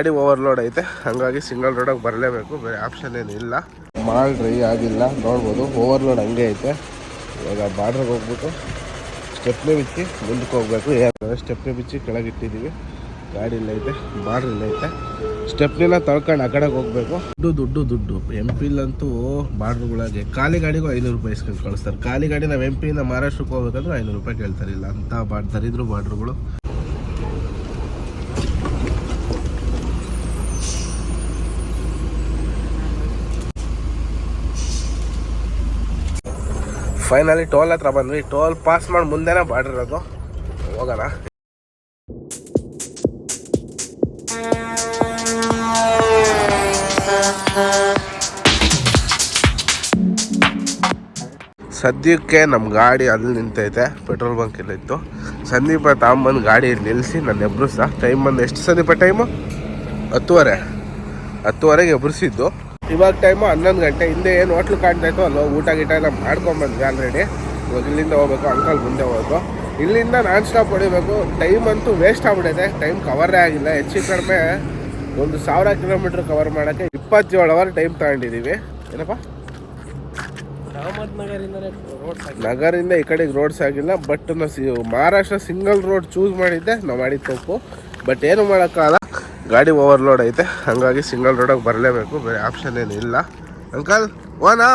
ಗಾಡಿ ಓವರ್ಲೋಡ್ ಐತೆ. ಹಂಗಾಗಿ ಸಿಂಗಲ್ ರೋಡಾಗಿ ಬರಲೇಬೇಕು. ಬೇರೆ ಆಪ್ಷನ್ ಏನು ಇಲ್ಲ. ಮಾಡ್ರಿ ಆಗಿಲ್ಲ. ನೋಡ್ಬೋದು. ಓವರ್ಲೋಡ್ ಹಂಗೆ ಐತೆ. ಇವಾಗ ಬಾರ್ಡ್ರಿಗೆ ಹೋಗ್ಬಿಟ್ಟು ಸ್ಟೆಪ್ನೇ ಬಿಚ್ಚಿ ಮುಂದಕ್ಕೆ ಹೋಗ್ಬೇಕು. ಸ್ಟೆಪ್ನೇ ಬಿಚ್ಚಿ ಕೆಳಗಿಟ್ಟಿದ್ದೀವಿ ಗಾಡಿ ಇಲ್ಲ ಐತೆ. ಬಾರ್ಡ್ರ್ ಇಲ್ಲ ಐತೆ ಸ್ಟೆಪ್ನೆಲ್ಲ ತಳ್ಕೊಂಡು ಆ ಕಡೆಗೆ ಹೋಗ್ಬೇಕು. ದುಡ್ಡು ದುಡ್ಡು ದುಡ್ಡು. ಎಂ ಪಿಲಂತೂ ಬಾರ್ಡ್ರುಗಳಿಗೆ ಖಾಲಿ ಗಾಡಿಗೂ ಐನೂರು ರೂಪಾಯಿ ಇಸ್ಕೊಂಡು ಕಳಿಸ್ತಾರೆ. ಖಾಲಿ ಗಾಡಿ ನಾವು ಎಂ ಪಿಯಿಂದ ಮಹಾರಾಷ್ಟ್ರಕ್ಕೆ ಹೋಗ್ಬೇಕಂದ್ರೆ ಐನೂರು ರೂಪಾಯಿ ಕೇಳ್ತಾರಿಲ್ಲ ಅಂತ ಬಾಡ್ ದರಿದ್ರು ಬಾರ್ಡ್ರುಗಳು. ಫೈನಲಿ ಟೋಲ್ ಹತ್ರ ಬಂದ್ವಿ. ಟೋಲ್ ಪಾಸ್ ಮಾಡಿ ಮುಂದೆನೇ ಬಾರ್ಡರ್ ಹೋಗೋಣ. ಸದ್ಯಕ್ಕೆ ನಮ್ಮ ಗಾಡಿ ಅಲ್ಲಿ ನಿಂತೈತೆ. ಪೆಟ್ರೋಲ್ ಬಂಕ್ ಇಲ್ಲ ಇತ್ತು. ಸಂದೀಪ ತಗೊಂಬಂದು ಗಾಡಿ ನಿಲ್ಲಿಸಿ ನನ್ನ ಸಹ ಟೈಮ್ ಬಂದು ಎಷ್ಟು ಸಂದೀಪ ಟೈಮು? ಹತ್ತುವರೆ. ಹತ್ತುವರೆಗೆ ಎಬ್ರಿಸಿದ್ದು. ಇವಾಗ ಟೈಮು ಹನ್ನೊಂದು ಗಂಟೆ ಹಿಂದೆ ಏನು ಹೋಟ್ಲು ಕಾಣ್ತಾ ಇತ್ತು ಅಲ್ಲೋ ಊಟ ಗೀಟ ಎಲ್ಲ ಮಾಡ್ಕೊಂಬಂದ್ವಿ ಆಲ್ರೆಡಿ ಇವಾಗ ಇಲ್ಲಿಂದ ಹೋಗ್ಬೇಕು ಅಂಕಲ್ ಮುಂದೆ ಹೋಗ್ಬೇಕು. ಇಲ್ಲಿಂದ ನಾನ್ ಸ್ಟಾಪ್ ಹೊಡಿಬೇಕು. ಟೈಮ್ ಅಂತೂ ವೇಸ್ಟ್ ಆಗ್ಬಿಟ್ಟಿದೆ ಟೈಮ್ ಕವರೇ ಆಗಿಲ್ಲ. ಹೆಚ್ಚು ಕಡಿಮೆ ಒಂದು ಸಾವಿರ ಕಿಲೋಮೀಟ್ರ್ ಕವರ್ ಮಾಡೋಕ್ಕೆ ಇಪ್ಪತ್ತೇಳು ಅವರ್ ಟೈಮ್ ತಗೊಂಡಿದ್ದೀವಿ ಏನಪ್ಪ? ನಗರಿಂದ ಈ ಕಡೆಗೆ ರೋಡ್ಸ್ ಆಗಿಲ್ಲ ಬಟ್ ನಾವು ಮಹಾರಾಷ್ಟ್ರ ಸಿಂಗಲ್ ರೋಡ್ ಚೂಸ್ ಮಾಡಿದ್ದೆ. ನಾವು ಮಾಡಿದ ತಪ್ಪು. ಬಟ್ ಏನು ಮಾಡೋಕ್ಕಾಗಲ್ಲ. ಗಾಡಿ ಓವರ್ಲೋಡ್ ಐತೆ. ಹಾಗಾಗಿ ಸಿಂಗಲ್ ರೋಡಾಗಿ ಬರಲೇಬೇಕು. ಬೇರೆ ಆಪ್ಷನ್ ಏನು ಇಲ್ಲ. ಅಂಕಲ್ ಓನಾ?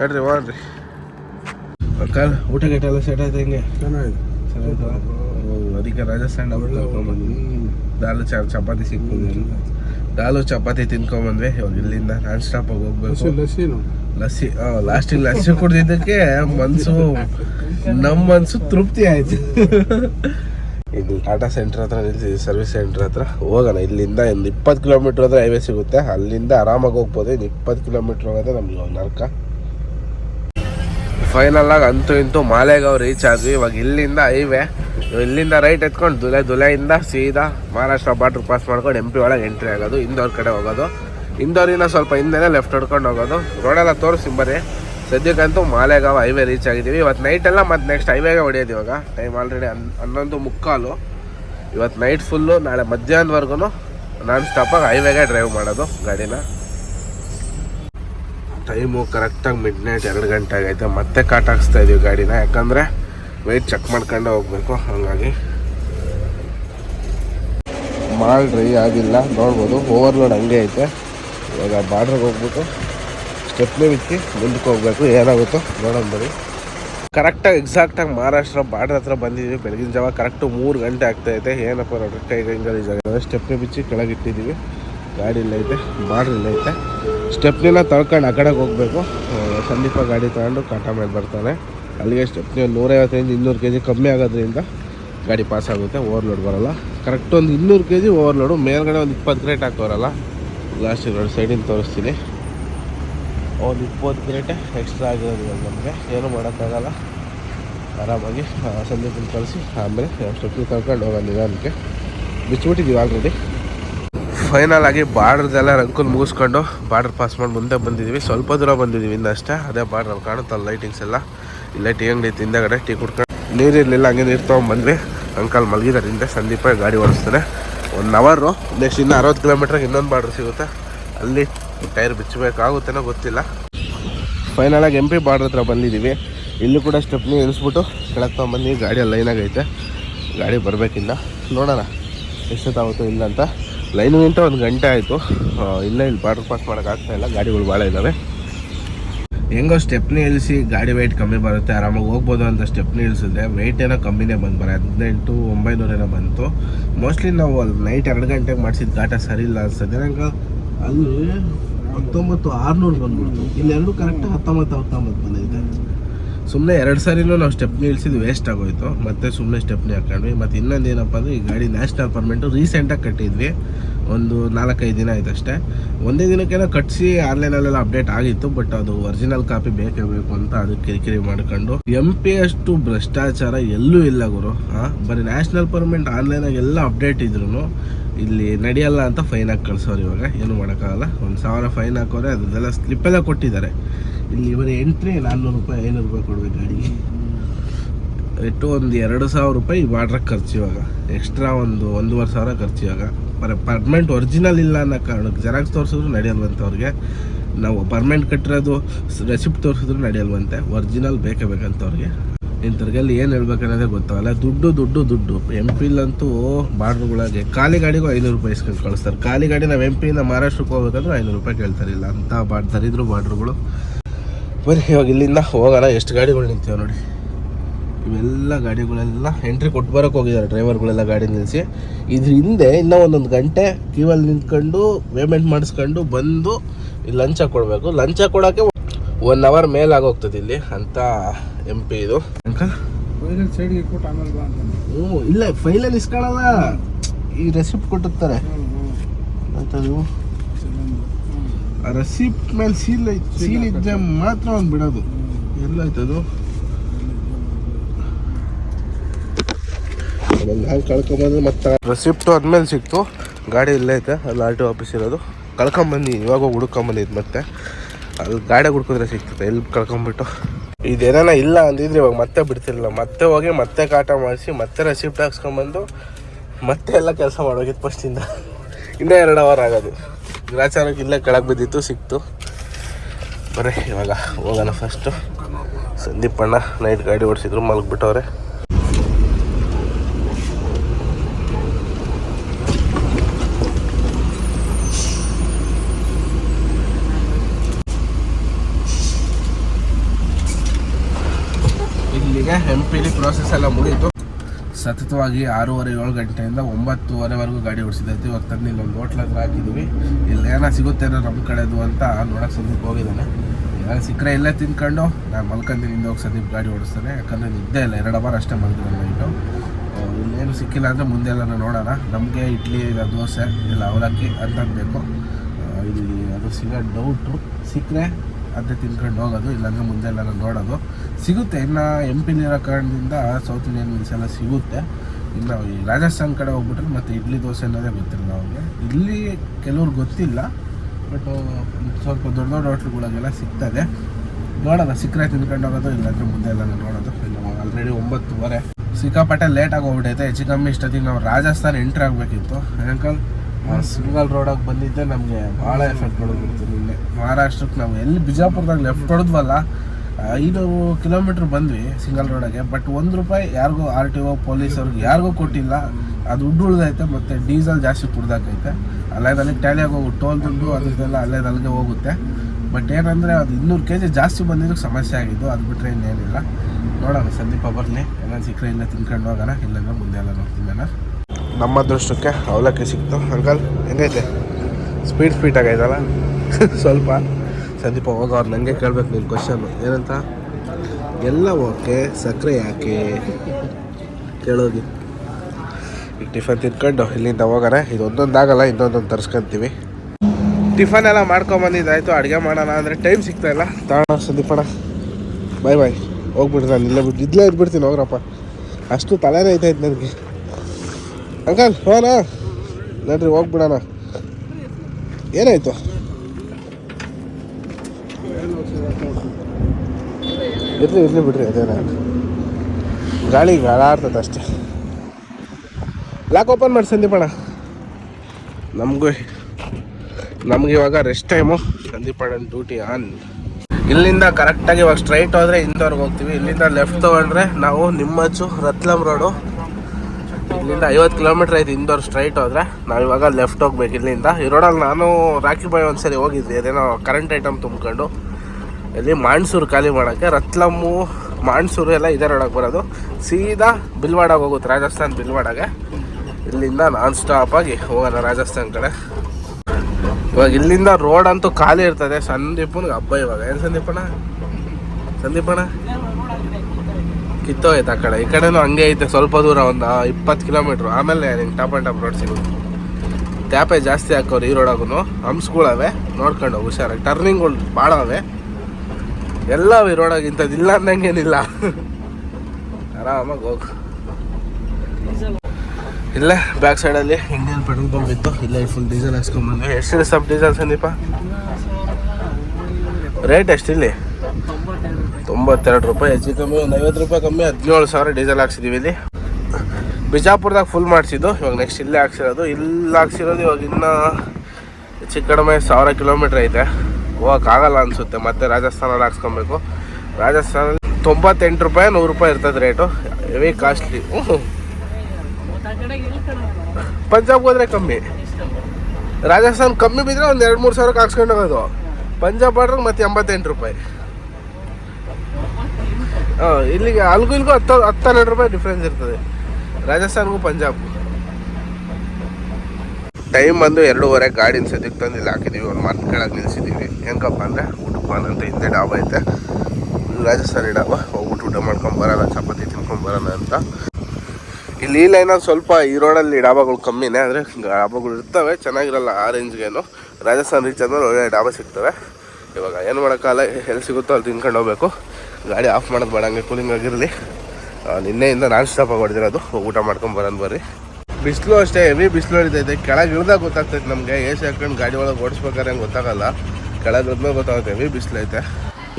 ನಡ್ರಿ ಓನ್ರಿ ಅಂಕಲ್ ಊಟ ಗೀಟ ಎಲ್ಲ ಸೆಟ್ ಆಯ್ತು ಹಿಂಗೆ? ಚೆನ್ನಾಗಿದೆ. ಅದಕ್ಕೆ ರಾಜಸ್ಥಾನ್ ಡಬಲ್ ದಾಲು ಚ ಚಪಾತಿ ಸಿಕ್ಕಿದ್ವಿ ದಾಲು ಚಪಾತಿ ತಿನ್ಕೊಂಬಂದ್ವಿ. ಇವಾಗ ಇಲ್ಲಿಂದ ನಾನ್ ಸ್ಟಾಪಾಗಿ ಹೋಗ್ಬೇಕು. ಲಸ್ಸಿ ಲಾಸ್ಟಿಗೆ ಲಸ್ಸಿ ಕುಡ್ದಿದ್ದಕ್ಕೆ ಮನ್ಸು ನಮ್ಮ ಮನ್ಸು ತೃಪ್ತಿ ಆಯ್ತು. ಇದು ಟಾಟಾ ಸೆಂಟರ್ ಹತ್ರ ನಿಲ್ಸಿದ್ವಿ ಸರ್ವಿಸ್ ಸೆಂಟರ್ ಹತ್ರ. ಹೋಗೋಣ, ಇಲ್ಲಿಂದ ಒಂದು ಇಪ್ಪತ್ತು ಕಿಲೋಮೀಟ್ರ್ ಹತ್ರ ಹೈವೇ ಸಿಗುತ್ತೆ. ಅಲ್ಲಿಂದ ಆರಾಮಾಗಿ ಹೋಗ್ಬೋದು. ಇನ್ನು ಇಪ್ಪತ್ತು ಕಿಲೋಮೀಟ್ರ್ ಹೋಗೋದೇ ನಮ್ಗೆ ಒಂದು ನರ್ಕ. ಫೈನಲ್ ಆಗಿ ಅಂತೂ ಇಂತೂ ಮಾಲೆಗಾವ್ ರೀಚ್ ಆದ್ವಿ. ಇವಾಗ ಇಲ್ಲಿಂದ ಹೈವೇ ಇಲ್ಲಿಂದ ರೈಟ್ ಎತ್ಕೊಂಡು ದುಲೆ, ದುಲೆಯಿಂದ ಸೀದಾ ಮಹಾರಾಷ್ಟ್ರ ಬಾರ್ಡ್ರ್ ಪಾಸ್ ಮಾಡ್ಕೊಂಡು ಎಂ ಪಿ ಒಳಗೆ ಎಂಟ್ರಿ ಆಗೋದು ಇಂದೋರ್ ಕಡೆ ಹೋಗೋದು. ಇಂದೋರಿನ ಸ್ವಲ್ಪ ಹಿಂದೆನೇ ಲೆಫ್ಟ್ ಹೊಡ್ಕೊಂಡು ಹೋಗೋದು. ರೋಡೆಲ್ಲ ತೋರಿಸಿ ಬರ್ರಿ. ಸದ್ಯಕ್ಕಂತೂ ಮಾಲೆಗಾವ ಹೈವೇ ರೀಚ್ ಆಗಿದ್ದೀವಿ. ಇವತ್ತು ನೈಟೆಲ್ಲ ಮತ್ತು ನೆಕ್ಸ್ಟ್ ಹೈವೇಗೆ ಹೊಡೆಯೋದು ಇವಾಗ. ಟೈಮ್ ಆಲ್ರೆಡಿ ಹನ್, ಹನ್ನೊಂದು ಮುಕ್ಕಾಲು. ಇವತ್ತು ನೈಟ್ ಫುಲ್ಲು ನಾಳೆ ಮಧ್ಯಾಹ್ನವರೆಗೂ ನಾನ್ ಸ್ಟಾಪಾಗಿ ಹೈವೇಗೆ ಡ್ರೈವ್ ಮಾಡೋದು ಗಾಡಿನ. ಟೈಮು ಕರೆಕ್ಟಾಗಿ ಮಿಡ್ ನೈಟ್ ಎರಡು ಗಂಟೆ ಆಗೈತೆ. ಮತ್ತೆ ಕಾಟ್ ಹಾಕ್ಸ್ತಾ ಇದೀವಿ ಗಾಡಿನ. ಯಾಕಂದರೆ ವೆಯ್ಟ್ ಚೆಕ್ ಮಾಡ್ಕೊಂಡೇ ಹೋಗಬೇಕು. ಹಾಗಾಗಿ ಮಾಲ್ ಡ್ರೈ ಆಗಿಲ್ಲ. ನೋಡ್ಬೋದು ಓವರ್ಲೋಡ್ ಹಂಗೆ ಐತೆ. ಇವಾಗ ಬಾರ್ಡ್ರಿಗೆ ಹೋಗ್ಬಿಟ್ಟು ಸ್ಟೆಪ್ನೇ ಬಿಚ್ಚಿ ಮುಂದಕ್ಕೆ ಹೋಗ್ಬೇಕು, ಏನಾಗುತ್ತೋ ನೋಡೋಣ ಬರೀ ಕರೆಕ್ಟಾಗಿ ಎಕ್ಸಾಕ್ಟಾಗಿ ಮಹಾರಾಷ್ಟ್ರ ಬಾರ್ಡರ್ ಹತ್ರ ಬಂದಿದ್ದೀವಿ ಬೆಳಗಿನ ಜಾವ ಕರೆಕ್ಟು ಮೂರು ಗಂಟೆ ಆಗ್ತೈತೆ. ಏನಪ್ಪ ನೋಡ್ರಿ, ಕೈ ಗಂಗಲ್ ಜಾಗ. ಸ್ಟೆಪ್ನೇ ಬಿಚ್ಚಿ ಕೆಳಗಿಟ್ಟಿದ್ದೀವಿ ಗಾಡಿ ಇಲ್ಲ ಐತೆ ಬಾರ್ಡ್ರ್ ಇಲ್ಲ ಐತೆ. ಸ್ಟೆಪ್ನೆಲ್ಲ ತಳ್ಕೊಂಡು ಆ ಕಡೆಗೆ ಹೋಗಬೇಕು. ಸಂದೀಪ ಗಾಡಿ ತಗೊಂಡು ಕಾಟ ಮೇಲೆ ಬರ್ತಾನೆ. ಅಲ್ಲಿಗೆ ಸ್ಟೆಪ್ನಿ ನೂರೈವತ್ತರಿಂದ ಇನ್ನೂರು ಕೆ ಜಿ ಕಮ್ಮಿ ಆಗೋದ್ರಿಂದ ಗಾಡಿ ಪಾಸ್ ಆಗುತ್ತೆ ಓವರ್ಲೋಡ್ ಬರೋಲ್ಲ. ಕರೆಕ್ಟ್ ಒಂದು ಇನ್ನೂರು ಕೆ ಜಿ ಓವರ್ಲೋಡು ಮೇಲ್ಗಡೆ ಒಂದು ಇಪ್ಪತ್ತು ಕ್ರೇಟ್ ಹಾಕೋರಲ್ಲ ಲಾಸ್ಟಿಗೆ ರೋಡ್ ಸೈಡಿಂದ ತೋರಿಸ್ತೀನಿ. ಒಂದು ಇಪ್ಪತ್ತು ಗ್ರೇಟೆ ಎಕ್ಸ್ಟ್ರಾ ಆಗಿರೋದು ಇವಾಗ ನಮಗೆ. ಏನು ಮಾಡೋಕ್ಕಾಗಲ್ಲ. ಆರಾಮಾಗಿ ಸಂದೀಪನ ಕಳಿಸಿ, ಆಮೇಲೆ ಸ್ಟೆಪ್ನಿ ಕರ್ಕೊಂಡು ಹೋಗೋಣ ನಿಧಾನಕ್ಕೆ. ಬಿಚ್ಚಿಬಿಟ್ಟಿದ್ದೀವಿ ಆಲ್ರೆಡಿ ಫೈನಲ್ ಆಗಿ ಬಾರ್ಡ್ರದೆಲ್ಲ ರಂಕುಲ್ ಮುಗಿಸ್ಕೊಂಡು ಬಾರ್ಡರ್ ಪಾಸ್ ಮಾಡಿ ಮುಂದೆ ಬಂದಿದ್ದೀವಿ ಸ್ವಲ್ಪ ದೂರ ಬಂದಿದ್ದೀವಿ ಇನ್ನಷ್ಟೇ ಅದೇ ಬಾರ್ಡರ್ ಕಾಣುತ್ತಲ್ಲ ಲೈಟಿಂಗ್ಸ್ ಎಲ್ಲ. ಇಲ್ಲ ಟೀ ಅಂಗಡಿ ಇತ್ತು ಹಿಂದೆಗಡೆ ಟೀ ಕುಡ್ಕೊಂಡು. ನೀರಿರಲಿಲ್ಲ ಹಂಗೆ ನೀರು ತೊಗೊಂಡ್ಬಂದ್ವಿ ಅಂಕಲ್ ಮಲಗಿದ್ದಾರೆ ಹಿಂದೆ. ಸಂದೀಪ ಗಾಡಿ ಓಡಿಸ್ತಾನೆ. ಒನ್ ಅವರು ನೆಕ್ಸ್ಟ್ ಇನ್ನು ಅರವತ್ತು ಕಿಲೋಮೀಟ್ರಿಗೆ ಇನ್ನೊಂದು ಬಾರ್ಡ್ರ್ ಸಿಗುತ್ತೆ. ಅಲ್ಲಿ ಟೈರ್ ಬಿಚ್ಚಬೇಕಾಗುತ್ತೇನೋ ಗೊತ್ತಿಲ್ಲ. ಫೈನಲ್ ಆಗಿ ಎಂ ಪಿ ಬಾರ್ಡ್ರ್ ಹತ್ರ ಬಂದಿದ್ದೀವಿ. ಇಲ್ಲೂ ಕೂಡ ಸ್ಟೆಪ್ನಿ ಇಳಿಸ್ಬಿಟ್ಟು ಕೆಳಗೆ ತೊಗೊಂಬಂದು ಗಾಡಿ ಲೈನಾಗೈತೆ ಗಾಡಿ ಬರಬೇಕಿಲ್ಲ ನೋಡೋಣ ಎಷ್ಟೊತ್ತಾಗುತ್ತೋ ಇಲ್ಲ ಅಂತ. ಲೈನು ನಿಂತ ಒಂದು ಗಂಟೆ ಆಯಿತು. ಇಲ್ಲ ಇಲ್ಲಿ ಬಾರ್ಡ್ರ್ ಪಾಸ್ ಮಾಡೋಕ್ಕಾಗ್ತಾ ಇಲ್ಲ. ಗಾಡಿಗಳು ಭಾಳ ಇದ್ದಾವೆ ಹೆಂಗೋ ಸ್ಟೆಪ್ನಿ ಇಳಿಸಿ ಗಾಡಿ ವೆಯ್ಟ್ ಕಮ್ಮಿ ಬರುತ್ತೆ. ಆರಾಮಾಗಿ ಹೋಗ್ಬೋದು ಅಂತ ಸ್ಟೆಪ್ನಿ ಇಳಿಸಿದ್ರೆ ವೆಯ್ಟ್ ಏನೋ ಕಮ್ಮಿನೇ ಬಂದು ಬರೋ. ಹದಿನೆಂಟು ಒಂಬೈನೂರೇನೋ ಬಂತು. ಮೋಸ್ಟ್ಲಿ ನಾವು ಅಲ್ಲಿ ನೈಟ್ ಎರಡು ಗಂಟೆಗೆ ಮಾಡಿಸಿದ ಘಾಟ ಸರಿ ಇಲ್ಲ ಅನ್ಸುತ್ತೆ. ನಂಗೆ ಅಲ್ಲಿ ಹತ್ತೊಂಬತ್ತು ಆರುನೂರು ಬಂದ್ಬಿಡ್ತು. ಇಲ್ಲಿ ಎರಡು ಕರೆಕ್ಟಾಗಿ ಹತ್ತೊಂಬತ್ತು ಹತ್ತೊಂಬತ್ತು ಬಂದಿದೆ. ಸುಮ್ಮನೆ ಎರಡು ಸಾರಿನೂ ನಾವು ಸ್ಟೆಪ್ನಿ ಇಳಿಸಿದ್ದು ವೇಸ್ಟ್ ಆಗೋಯ್ತು. ಮತ್ತೆ ಸುಮ್ಮನೆ ಸ್ಟೆಪ್ನಿ ಹಾಕೊಂಡ್ವಿ. ಮತ್ತು ಇನ್ನೊಂದು ಏನಪ್ಪ ಅಂದರೆ ಈ ಗಾಡಿ ನ್ಯಾಷನಲ್ ಪರ್ಮೆಂಟು ರೀಸೆಂಟಾಗಿ ಕಟ್ಟಿದ್ವಿ. ಒಂದು ನಾಲ್ಕೈದು ದಿನ ಆಯ್ತು ಅಷ್ಟೇ. ಒಂದೇ ದಿನಕ್ಕೇನೋ ಕಟ್ಸಿ ಆನ್ಲೈನಲ್ಲೆಲ್ಲ ಅಪ್ಡೇಟ್ ಆಗಿತ್ತು ಬಟ್ ಅದು ಒರಿಜಿನಲ್ ಕಾಪಿ ಬೇಕೇ ಬೇಕು ಅಂತ ಅದು ಕಿರಿಕಿರಿ ಮಾಡ್ಕೊಂಡು. ಎಂ ಪಿ ಅಷ್ಟು ಭ್ರಷ್ಟಾಚಾರ ಎಲ್ಲೂ ಇಲ್ಲ ಗುರು. ಹಾಂ ಬರೀ ನ್ಯಾಷನಲ್ ಪರ್ಮೆಂಟ್ ಆನ್ಲೈನಾಗ ಎಲ್ಲ ಅಪ್ಡೇಟ್ ಇದ್ರು ಇಲ್ಲಿ ನಡೆಯಲ್ಲ ಅಂತ ಫೈನ್ ಹಾಕಿ ಕಳ್ಸೋರು ಇವಾಗ. ಏನು ಮಾಡೋಕ್ಕಾಗಲ್ಲ. ಒಂದು ಸಾವಿರ ಫೈನ್ ಹಾಕೋರೆ ಅದೆಲ್ಲ ಸ್ಲಿಪ್ಪೆಲ್ಲ ಕೊಟ್ಟಿದ್ದಾರೆ. ಇಲ್ಲಿ ಇವರ ಎಂಟ್ರಿ ನಾನ್ನೂರು ರೂಪಾಯಿ, ಐನೂರು ರೂಪಾಯಿ ಕೊಡಬೇಕು ಗಾಡಿಗೆ. ಎಷ್ಟು ಒಂದು ಎರಡು ಸಾವಿರ ರೂಪಾಯಿ ವಾಡ್ರಕ್ಕೆ ಖರ್ಚು ಇವಾಗ. ಎಕ್ಸ್ಟ್ರಾ ಒಂದು ಒಂದೂವರೆ ಸಾವಿರ ಖರ್ಚು ಇವಾಗ. ಬರೀ ಪರ್ಮೆಂಟ್ ಒರಿಜಿನಲ್ ಇಲ್ಲ ಅನ್ನೋ ಕಾರಣಕ್ಕೆ ಜೆರಾಕ್ಸ್ ತೋರಿಸಿದ್ರು ನಡೆಯಲ್ವಂತೆ ಅವ್ರಿಗೆ. ನಾವು ಪರ್ಮೆಂಟ್ ಕಟ್ಟಿರೋದು ರೆಸಿಪ್ಟ್ ತೋರಿಸಿದ್ರು ನಡೆಯಲ್ವಂತೆ. ಒರಿಜಿನಲ್ ಬೇಕೇ ಬೇಕಂತ ಅವ್ರಿಗೆ. ಇಂಥವ್ರಿಗೆಲ್ಲ ಏನು ಹೇಳ್ಬೇಕನ್ನೋದೇ ಗೊತ್ತಾಗಲ್ಲ ದುಡ್ಡು ದುಡ್ಡು ದುಡ್ಡು. ಎಂ ಪಿಲಂತೂ ಬಾರ್ಡ್ರುಗಳಿಗೆ ಖಾಲಿ ಗಾಡಿಗೂ ಐನೂರು ರೂಪಾಯಿ ಇಸ್ಕೊಂಡು ಕಳಿಸ್ತಾರೆ. ಖಾಲಿ ಗಾಡಿ ನಾವು ಎಂ ಪಿಯಿಂದ ಮಹಾರಾಷ್ಟ್ರಕ್ಕೆ ಹೋಗ್ಬೇಕಂದ್ರೆ ಐನೂರು ರೂಪಾಯಿ ಕೇಳ್ತಾರಿಲ್ಲ ಅಂತ ಬಾಡ್ ದರಿದ್ರು ಬಾರ್ಡ್ರುಗಳು. ಬರೀ ಇವಾಗ ಇಲ್ಲಿಂದ ಹೋಗೋಣ. ಎಷ್ಟು ಗಾಡಿಗಳು ನಿಂತೀವಿ ನೋಡಿ. ಇವೆಲ್ಲ ಗಾಡಿಗಳೆಲ್ಲ ಎಂಟ್ರಿ ಕೊಟ್ಟು ಬರೋಕೆ ಹೋಗಿದ್ದಾರೆ ಡ್ರೈವರ್ಗಳೆಲ್ಲ ಗಾಡಿ ನಿಲ್ಲಿಸಿ ಇದ್ರ ಹಿಂದೆ ಇನ್ನೂ ಒಂದೊಂದು ಗಂಟೆ ಕ್ಯೂವಲ್ಲಿ ನಿಂತ್ಕೊಂಡು ಪೇಮೆಂಟ್ ಮಾಡಿಸ್ಕೊಂಡು ಬಂದು ಇಲ್ಲಿ ಲಂಚ ಕೊಡಬೇಕು ಲಂಚ ಕೊಡೋಕ್ಕೆ ಒನ್ ಅವರ್ ಮೇಲೆ ಆಗೋಗ್ತದೆ ಇಲ್ಲಿ ಅಂತ ಎಂ ಪಿ ಇದು. ಅಂಕಲ್? ಹ್ಞೂ ಇಲ್ಲ ಫೈಲಲ್ಲಿ ಇಸ್ಕೊಳ್ಳಲ್ಲ ಈ ರೆಸಿಪ್ಟ್ ಕೊಟ್ಟಿರ್ತಾರೆ. ಆ ರೆಸಿಪ್ಟ್ ಮೇಲೆ ಸೀಲ್ ಸೀಲ್ ಇದ್ದರೆ ಮಾತ್ರ ಒಂದು ಬಿಡೋದು. ಎಲ್ಲಾಯ್ತದು ನಾವು ಕಳ್ಕೊಂಬಂದ್ರೆ ಮತ್ತೆ ರೆಸಿಪ್ಟು ಆದ್ಮೇಲೆ ಸಿಕ್ತು. ಗಾಡಿ ಇಲ್ಲೇ ಐತೆ, ಅಲ್ಲಿ ಆರ್ ಟಿ ಆಫೀಸ್ ಇರೋದು. ಕಳ್ಕೊಂಬಂದು ಇವಾಗ ಹೋಗಿ ಹುಡ್ಕೊಂಬಂದಿದ್ದು ಮತ್ತೆ. ಅಲ್ಲಿ ಗಾಡಿ ಹುಡ್ಕಿದ್ರೆ ಸಿಗ್ತದೆ ಎಲ್ಲಿ ಕಳ್ಕೊಂಬಿಟ್ಟು. ಇದೇನ ಇಲ್ಲ ಅಂದಿದ್ರೆ ಇವಾಗ ಮತ್ತೆ ಬಿಡ್ತಿರಲಿಲ್ಲ. ಮತ್ತೆ ಹೋಗಿ ಮತ್ತೆ ಕಾಟ ಮಾಡಿಸಿ, ಮತ್ತೆ ರೆಸಿಪ್ಟ್ ಹಾಕ್ಸ್ಕೊಂಬಂದು, ಮತ್ತೆ ಎಲ್ಲ ಕೆಲಸ ಮಾಡೋಗಿತ್ತು ಫಸ್ಟಿಂದ ಇನ್ನೂ ಎರಡು ಅವರ್ ಆಗೋದು. ಗ್ರಾಚಾರಕ್ಕೆ ಇಲ್ಲೇ ಕೆಳಗೆ ಬಿದ್ದಿತ್ತು, ಸಿಕ್ತು. ಬರೀ, ಇವಾಗ ಹೋಗೋಣ ಫಸ್ಟು ಸಂದೀಪ್ ಅಣ್ಣ ನೈಟ್ ಗಾಡಿ ಓಡಿಸಿದ್ರು, ಮಲಗ್ಬಿಟ್ಟವ್ರೆ. ಇಲ್ಲಿಗೆ ಎಂ ಪ್ರೋಸೆಸ್ ಎಲ್ಲ ಮುಗೀತು. ಸತತವಾಗಿ ಆರೂವರೆ ಏಳು ಗಂಟೆಯಿಂದ ಒಂಬತ್ತುವರೆವರೆಗೂ ಗಾಡಿ ಓಡಿಸಿದೈತಿ ಇವಾಗ ತಂದು ಇಲ್ಲೊಂದು ಹೋಟ್ಲ್ ಹತ್ರ ಹಾಕಿದ್ವಿ ಇಲ್ಲಿ ಏನೋ ನಮ್ಮ ಕಡೆದು ಅಂತ ನೋಡಕ್ಕೆ ಸಂದೀಪ್ ಹೋಗಿದ್ದಾನೆ. ಏನಾದ್ರು ಸಿಕ್ಕರೆ ಇಲ್ಲೇ ತಿನ್ಕೊಂಡು ನಾನು ಮಲ್ಕೊಂತೀನಿ ಹಿಂದೆ ಹೋಗಿ ಸಂದೀಪ್ ಗಾಡಿ ಓಡಿಸ್ತಾನೆ. ಯಾಕಂದರೆ ನಿದ್ದೆ ಇಲ್ಲ. ಎರಡು ಅವರ್ ಅಷ್ಟೇ ಮಲ್ಕೊಂಡು ನೈಟು ಇನ್ನೇನು ಸಿಕ್ಕಿಲ್ಲ ಅಂದರೆ ಮುಂದೆ ಎಲ್ಲ ನೋಡೋಣ. ನಮಗೆ ಇಡ್ಲಿ, ಇಲ್ಲ ದೋಸೆ, ಇಲ್ಲ ಅವಲಕ್ಕಿ ಅಂತ ಬೇಕು. ಇಲ್ಲಿ ಅದು ಸಿಗೋ ಡೌಟು ಸಿಕ್ಕರೆ ಅದೇ ತಿನ್ಕೊಂಡು ಹೋಗೋದು, ಇಲ್ಲಾಂದ್ರೆ ಮುಂದೆ ಎಲ್ಲ ನೋಡೋದು. ಸಿಗುತ್ತೆ. ಇನ್ನು ಎಂ ಪಿಲಿರೋ ಕಾರಣದಿಂದ ಸೌತ್ ಇಂಡಿಯನ್ ಮೀಲ್ಸ್ ಎಲ್ಲ ಸಿಗುತ್ತೆ. ಇನ್ನು ಈ ರಾಜಸ್ಥಾನ್ ಕಡೆ ಹೋಗ್ಬಿಟ್ರೆ ಮತ್ತು ಇಡ್ಲಿ ದೋಸೆ ಅನ್ನೋದೇ ಗೊತ್ತಿಲ್ಲ ಅವ್ರಿಗೆ ಇಲ್ಲಿ ಕೆಲವ್ರು ಗೊತ್ತಿಲ್ಲ ಬಟ್ ಸ್ವಲ್ಪ ದೊಡ್ಡ ದೊಡ್ಡ ಹೋಟ್ಲುಗಳಿಗೆಲ್ಲ ಸಿಗ್ತದೆ. ನೋಡೋಣ. ಸಿಕ್ಕರೆ ತಿನ್ಕೊಂಡು ಹೋಗೋದು, ಇಲ್ಲಾಂದ್ರೆ ಮುಂದೆ ಎಲ್ಲ ನೋಡೋದು. ಆಲ್ರೆಡಿ ಒಂಬತ್ತುವರೆ. ಸಿಕ್ಕಾಪಟ್ಟೆ ಲೇಟಾಗಿ ಹೋಗ್ಬಿಟ್ಟೈತೆ ಹೆಚ್ಚು ಕಮ್ಮಿ ಇಷ್ಟೊತ್ತಿಗೆ ನಾವು ರಾಜಸ್ಥಾನ್ ಎಂಟ್ರ್ ಆಗಬೇಕಿತ್ತು. ಅಂಕಲ್ ಸಿಂಗಲ್ ರೋಡಾಗಿ ಬಂದಿದ್ದೆ ನಮಗೆ ಭಾಳ ಎಫೆಕ್ಟ್ ಕೊಡೋದಿತ್ತು ನಿನ್ನೆ. ಮಹಾರಾಷ್ಟ್ರಕ್ಕೆ ನಾವು ಎಲ್ಲಿ ಬಿಜಾಪುರದಾಗ ಲೆಫ್ಟ್ ಹೊಡೆದ್ವಲ್ಲ ಐದು ಕಿಲೋಮೀಟ್ರ್ ಬಂದ್ವಿ ಸಿಂಗಲ್ ರೋಡಾಗೆ ಬಟ್ ಒಂದು ರೂಪಾಯಿ ಯಾರಿಗೂ ಆರ್ ಟಿ ಒ ಪೊಲೀಸವ್ರಿಗೆ ಯಾರಿಗೂ ಕೊಟ್ಟಿಲ್ಲ. ಅದು ದುಡ್ಡು ಉಳ್ದೈತೆ, ಮತ್ತು ಡೀಸೆಲ್ ಜಾಸ್ತಿ ಕುಡ್ದಾಕೈತೆ. ಅಲ್ಲೇದಲ್ಲಿ ಟ್ಯಾಲಿಯಾಗಿ ಹೋಗು ಟೋಲ್ ದುಡ್ಡು ಅದರದ್ದೆಲ್ಲ ಅಲ್ಲೇ ಅಲ್ಲಿಗೆ ಹೋಗುತ್ತೆ. ಬಟ್ ಏನಂದರೆ ಅದು ಇನ್ನೂರು ಕೆ ಜಿ ಜಾಸ್ತಿ ಬಂದಿದ್ದಕ್ಕೆ ಸಮಸ್ಯೆ ಆಗಿದ್ದು, ಅದು ಬಿಟ್ಟರೆ ಇನ್ನೇನಿಲ್ಲ. ನೋಡೋಣ, ಸಂದೀಪ ಬರಲಿ. ಏನಾದ್ರು ಸಿಕ್ಕರೆ ಇಲ್ಲೇ ತಿನ್ಕೊಂಡು ಹೋಗೋಣ, ಇಲ್ಲಾಂದ್ರೆ ಮುಂದೆ ಎಲ್ಲ ನೋಡ್ತೀನಿ ನಾನು. ನಮ್ಮ ಅದೃಷ್ಟಕ್ಕೆ ಅವಲಕ್ಕಿ ಸಿಕ್ತು. ಅಂಕಲ್, ಹೆಂಗೈತೆ? Speed speed ಆಗೈತಲ್ಲ? ಸ್ವಲ್ಪ. ಸಂದೀಪ, ಹೋಗೋ, ಅವ್ರು ನನಗೆ ಕೇಳಬೇಕು ನೀನು ಕ್ವಶನ್ ಏನಂತ? ಎಲ್ಲ ಓಕೆ, ಸಕ್ಕರೆ ಯಾಕೆ? ಕೇಳೋಗಿ. ಈಗ ಟಿಫನ್ ತಿನ್ಕೊಂಡು ಇಲ್ಲಿಂದ ಹೋಗೋಣ. ಇದು ಒಂದೊಂದಾಗಲ್ಲ ಇನ್ನೊಂದೊಂದು ತರಿಸ್ಕೊಂತೀವಿ. ಟಿಫನ್ ಎಲ್ಲ ಮಾಡ್ಕೊಂಬಂದಿದ್ದಾಯ್ತು. ಅಡುಗೆ ಮಾಡೋಣ ಅಂದರೆ ಟೈಮ್ ಸಿಗ್ತಾ ಇಲ್ಲ. ತಗೋಣ ಸಂದೀಪಣ ಬಾಯ್ ಬಾಯ್ ಹೋಗ್ಬಿಡ್ರಿ ನಾನು ಇಲ್ಲೇ ಬಿಟ್ಟು ಇಲ್ಲೇ ಇದ್ಬಿಡ್ತೀನಿ, ಹೋಗ್ರಪ್ಪ. ಅಷ್ಟು ತಲೆನೇ ಐತೈತೆ ನನಗೆ. ಅಂಕಲ್ ಹೋನ ನಡ್ರಿ, ಹೋಗ್ಬಿಡೋಣ. ಏನಾಯ್ತು? ಇರ್ಲಿ ಇರ್ಲಿ ಬಿಡ್ರಿ ಅದೇ ಗಾಳಿ ಗಾಳಾಡ್ತದೆ ಅಷ್ಟೇ. ಲಾಕ್ ಓಪನ್ ಮಾಡಿ ಸಂದೀಪಣ್ಣ ನಮಗೂ ನಮ್ಗೆ ಇವಾಗ ರೆಸ್ಟ್ ಟೈಮು ಸಂದೀಪಣ್ಣ ಡ್ಯೂಟಿ ಆನ್ ಇಲ್ಲಿಂದ ಕರೆಕ್ಟಾಗಿ ಇವಾಗ ಸ್ಟ್ರೈಟ್ ಹೋದ್ರೆ ಇಂದವ್ರಿಗೆ ಹೋಗ್ತೀವಿ. ಇಲ್ಲಿಂದ ಲೆಫ್ಟ್ ತೊಗೊಂಡ್ರೆ ನಾವು ನಿಮ್ಮಚ್ಚು ರತ್ಲಂ ರೋಡು ಇಲ್ಲಿಂದ ಐವತ್ತು ಕಿಲೋಮೀಟ್ರ್ ಐತೆ ಇಂದೋರ್ ಸ್ಟ್ರೈಟ್ ಹೋದ್ರೆ. ನಾವು ಇವಾಗ ಲೆಫ್ಟ್ ಹೋಗ್ಬೇಕು ಇಲ್ಲಿಂದ. ಈ ರೋಡಲ್ಲಿ ನಾನು ರಾಕಿ ಬಾಯ್ ಒಂದ್ಸರಿ ಹೋಗಿದ್ವಿ, ಅದೇನೋ ಕರೆಂಟ್ ಐಟಮ್ ತುಂಬ್ಕೊಂಡು. ಇಲ್ಲಿ ಮಾಣ್ಸೂರು ಖಾಲಿ ಮಾಡೋಕ್ಕೆ, ರತ್ಲಮ್ಮು ಮಾಣ್ಸೂರು ಎಲ್ಲ ಇದೇ ರೋಡಾಗಿ ಬರೋದು. ಸೀದಾ ಬಿಲ್ವಾಡಾಗ ಹೋಗುತ್ತೆ, ರಾಜಸ್ಥಾನ್ ಬಿಲ್ವಾಡಾಗೆ ಇಲ್ಲಿಂದ ನಾನ್ ಸ್ಟಾಪ್ ಆಗಿ ಹೋಗೋಣ ರಾಜಸ್ಥಾನ್ ಕಡೆ. ಇವಾಗ ಇಲ್ಲಿಂದ ರೋಡ್ ಅಂತೂ ಖಾಲಿ ಇರ್ತದೆ. ಸಂದೀಪನ್ಗೆ ಹಬ್ಬ ಇವಾಗ. ಏನು ಸಂದೀಪಣ್ಣ? ಸಂದೀಪಣ್ಣ? ಕಿತ್ತೋಯ್ತು ಆ ಕಡೆ. ಈ ಕಡೆನೂ ಹಂಗೆ ಐತೆ, ಸ್ವಲ್ಪ ದೂರ ಒಂದು ಇಪ್ಪತ್ತು ಕಿಲೋಮೀಟ್ರ್. ಆಮೇಲೆ ನಿಂಗೆ ಟಾಪ್ ಆ್ಯಂಡ್ ಟಾಪ್ ರೋಡ್ ಸಿಗುತ್ತೆ. ಟ್ಯಾಪೇ ಜಾಸ್ತಿ ಹಾಕೋರು ಈ ರೋಡಾಗೂ ಹಂಪ್ಸ್ಗಳವೆ ನೋಡ್ಕೊಂಡು ಹುಷಾರಾಗಿ. ಟರ್ನಿಂಗ್ಗಳು ಭಾಳ ಅವೆ. ಎಲ್ಲ ಈ ರೋಡಾಗ ಇಂಥದ್ದು ಇಲ್ಲ ಅಂದಂಗೇನಿಲ್ಲ. ಆರಾಮಾಗಿ ಹೋಗು. ಇಲ್ಲೇ ಬ್ಯಾಕ್ ಸೈಡಲ್ಲಿ ಇಂಡಿಯನ್ ಪೆಟ್ರೋಲ್ ಪಂಪ್ ಇತ್ತು. ಇಲ್ಲೇ ಫುಲ್ ಡೀಸೆಲ್ ಹಾಕ್ಸ್ಕೊಂಬಂದ್ವಿ ಎಷ್ಟಿದೆ ಸಬ್ ಡೀಸೆಲ್ ಸಂದೀಪ? ರೇಟ್ ಎಷ್ಟಿಲ್ಲಿ? ತೊಂಬತ್ತೆರಡು ರೂಪಾಯಿ, ಹೆಚ್ಚು ಕಮ್ಮಿ ಒಂದು ಐವತ್ತು ರೂಪಾಯಿ ಕಮ್ಮಿ, ಹದಿನೇಳು ಸಾವಿರ ಡೀಸೆಲ್ ಹಾಕ್ಸಿದ್ದೀವಿ ಇಲ್ಲಿ. ಬಿಜಾಪುರದಾಗ ಫುಲ್ ಮಾಡಿಸಿದ್ದು, ಇವಾಗ ನೆಕ್ಸ್ಟ್ ಇಲ್ಲೇ ಹಾಕ್ಸಿರೋದು. ಇಲ್ಲಿ ಹಾಕ್ಸಿರೋದು ಇವಾಗ ಇನ್ನೂ ಹೆಚ್ಚು ಕಡಿಮೆ ಸಾವಿರ ಕಿಲೋಮೀಟ್ರ್ ಐತೆ. ಹೋಗೋಕ್ಕಾಗಲ್ಲ ಅನಿಸುತ್ತೆ, ಮತ್ತೆ ರಾಜಸ್ಥಾನಲ್ಲಿ ಹಾಕ್ಸ್ಕೊಬೇಕು. ರಾಜಸ್ಥಾನಲ್ಲಿ ತೊಂಬತ್ತೆಂಟು ರೂಪಾಯಿ, ನೂರು ರೂಪಾಯಿ ಇರ್ತದೆ ರೇಟು ಹೆವಿ ಕಾಸ್ಟ್ಲಿ ಪಂಜಾಬ್ಗೆ ಹೋದರೆ ಕಮ್ಮಿ. ರಾಜಸ್ಥಾನ್ ಕಮ್ಮಿ ಬಿದ್ದರೆ ಒಂದು ಎರಡು ಮೂರು ಸಾವಿರಕ್ಕೆ ಹಾಕ್ಸ್ಕೊಂಡು ಹೋಗೋದು. ಪಂಜಾಬ್ ಆಡ್ರಿಗೆ ಮತ್ತೆ ಎಂಬತ್ತೆಂಟು ರೂಪಾಯಿ. ಹಾಂ, ಇಲ್ಲಿಗೆ ಅಲ್ಗೂ ಇಲ್ಗೂ ಹತ್ತು ಹತ್ತು ಹನ್ನೆರಡು ರೂಪಾಯಿ ಡಿಫ್ರೆನ್ಸ್ ಇರ್ತದೆ. ರಾಜಸ್ಥಾನ್ಗೂ ಪಂಜಾಬ್ಗೂ ಟೈಮ್ ಬಂದು ಎರಡೂವರೆ, ಗಾಡಿನ ಸದ್ಯಕ್ಕೆ ತಂದು ಇಲ್ಲಿ ಹಾಕಿದ್ದೀವಿ ಒಂದು ಮಾರ್ಕ್ ಕೆಳಗೆ ನಿಲ್ಸಿದ್ದೀವಿ ಹೆಂಗಪ್ಪ ಅಂದರೆ ಊಟಪಾನ್ ಅಂತ ಹಿಂದೆ ಡಾಬಾ ಐತೆ. ರಾಜಸ್ಥಾನಿ ಡಾಬಾ. ಹೋಗ್ಬಿಟ್ಟು ಊಟ ಮಾಡ್ಕೊಂಡು ಬರೋಣ ಚಪಾತಿ ತಿನ್ಕೊಂಡು ಬರೋಣ ಅಂತ. ಇಲ್ಲಿ ಈ ಲೈನಲ್ಲಿ ಸ್ವಲ್ಪ ಈ ರೋಡಲ್ಲಿ ಡಾಬಾಗಳು ಕಮ್ಮಿನೇ ಅಂದರೆ ಡಾಬಾಗಳು ಇರ್ತವೆ. ಚೆನ್ನಾಗಿರಲ್ಲ ಆ ರೇಂಜ್ಗೇನು ರಾಜಸ್ಥಾನ್ ರೀಚ್ ಅಂದ್ರೆ ಒಳ್ಳೆ ಡಾಬಾ ಸಿಗ್ತವೆ. ಇವಾಗ ಏನು ಮಾಡೋಕ್ಕಲ್ಲ ಎಲ್ಲಿ ಸಿಗುತ್ತೋ ಅಲ್ಲಿ ತಿನ್ಕೊಂಡು ಹೋಗ್ಬೇಕು. ಗಾಡಿ ಆಫ್ ಮಾಡೋದು ಬೇಡ, ಹಂಗೆ ಕೂಲಿಂಗ್ ಆಗಿರಲಿ. ನಿನ್ನೆಯಿಂದ ನಾನ್ ಸ್ಟಾಪ್ ಹೊಡೆದಿರೋದು. ಊಟ ಮಾಡ್ಕೊಂಡು ಬರೋದು ಬರ್ರಿ. ಬಿಸಿಲು ಅಷ್ಟೇ, ಹೆವಿ ಬಿಸಿಲು ಹಿಡಿತೈತೆ ಕೆಳಗೆ ಇಳ್ದಾಗ ಗೊತ್ತಾಗ್ತೈತೆ ನಮಗೆ. ಎ ಸಿ ಹಾಕೊಂಡು ಗಾಡಿ ಒಳಗೆ ಓಡಿಸ್ಬೇಕಾದ್ರೆ ಹಂಗೆ ಗೊತ್ತಾಗಲ್ಲ. ಕೆಳಗೆ ಇಳಿದ್ಮೇಲೆ ಗೊತ್ತಾಗುತ್ತೆ, ಹೆವಿ ಬಿಸಿಲೈತೆ